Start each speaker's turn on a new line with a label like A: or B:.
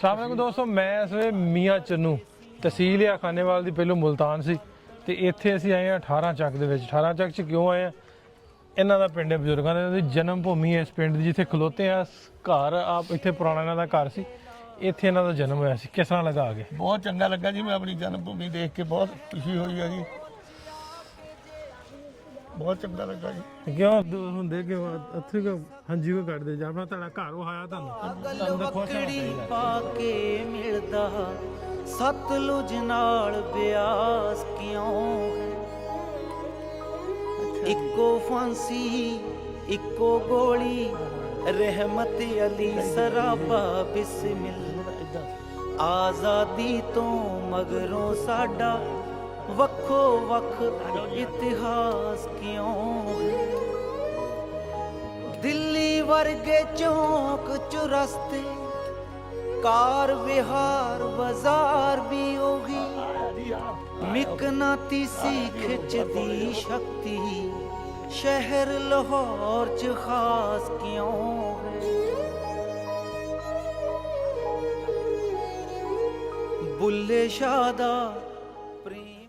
A: ਸਾਹਮਣੇ ਦੋਸਤੋ, ਮੈਂ ਇਸ ਵੇਲੇ ਮੀਆਂ ਚੰਨੂ, ਤਹਿਸੀਲ ਆ ਖਾਨੇਵਾਲ ਦੀ ਪਹਿਲੋਂ ਮੁਲਤਾਨ ਸੀ ਤੇ ਇੱਥੇ ਅਸੀਂ ਆਏ ਆ 18 ਚੱਕ ਦੇ ਵਿੱਚ। 18 ਚੱਕ ਚ ਕਿਉਂ ਆਏ ਆ ਇਹਨਾਂ ਦਾ ਪਿੰਡ ਹੈ ਬਜ਼ੁਰਗਾਂ ਦਾ, ਇਹਨਾਂ ਦੀ ਜਨਮ ਭੂਮੀ ਹੈ ਇਸ ਪਿੰਡ ਦੀ, ਜਿੱਥੇ ਖਲੋਤੇ ਆ ਘਰ ਆਪ ਇੱਥੇ ਪੁਰਾਣਾ ਇਹਨਾਂ ਦਾ ਘਰ ਸੀ। ਇੱਥੇ ਇਹਨਾਂ ਦਾ ਜਨਮ ਹੋਇਆ ਸੀ। ਕਿਸ ਤਰ੍ਹਾਂ ਲੱਗਾ ਆ ਕੇ
B: ਬਹੁਤ ਚੰਗਾ ਲੱਗਾ ਜੀ, ਮੈਂ ਆਪਣੀ ਜਨਮ ਭੂਮੀ ਦੇਖ ਕੇ ਬਹੁਤ ਖੁਸ਼ੀ ਹੋਈ ਹੈ ਜੀ। ਬਹੁਤ ਚੰਗਾ ਲੱਗਾ ਜੀ।
A: ਕਿਉਂ? ਦ- ਹੁੰਦੇ ਕਿ ਇੱਥੇ ਕਿ ਹੰਝੂ ਕਿਉਂ ਕੱਢਦੇ ਜਾਂ। ਆਪਣਾ ਤੁਹਾਡਾ ਘਰ ਉਹ ਆਇਆ ਤੁਹਾਨੂੰ?
C: ਗਲ
A: ਤੁਹਾਨੂੰ ਖੁਸ਼ ਚਾਹੀਦਾ।
C: ਪਾ ਕੇ ਮਿਲਦਾ। ਸਤਲੁਜ ਨਾਲ ਬਿਆਸ ਕਿਉਂ ਹੈ? ਇੱਕੋ ਫਾਂਸੀ ਇੱਕੋ ਗੋਲੀ ਰਹਿਮਤ ਅਲੀ ਸਰਾਬਾ ਬਿਸਮਿਲ ਆਜ਼ਾਦੀ ਤੋਂ ਮਗਰੋਂ ਸਾਡਾ ਵੱਖੋ ਵੱਖ ਇਤਿਹਾਸ ਵਰਗੇ ਚੌਂਕ ਚੁਰਸਤੇ ਕਾਰ ਵਿਹਾਰ ਬਾਜ਼ਾਰ ਵੀ ਹੋਗੀ ਮਿਕਨਾਤੀਸੀ ਖਿੱਚਦੀ ਸ਼ਕਤੀ, ਸ਼ਹਿਰ ਲਾਹੌਰ ਚ ਖਾਸ ਕਿਉਂ ਹੈ? ਬੁੱਲੇ ਸ਼ਾਹ ਦਾ ਪ੍ਰੇਮ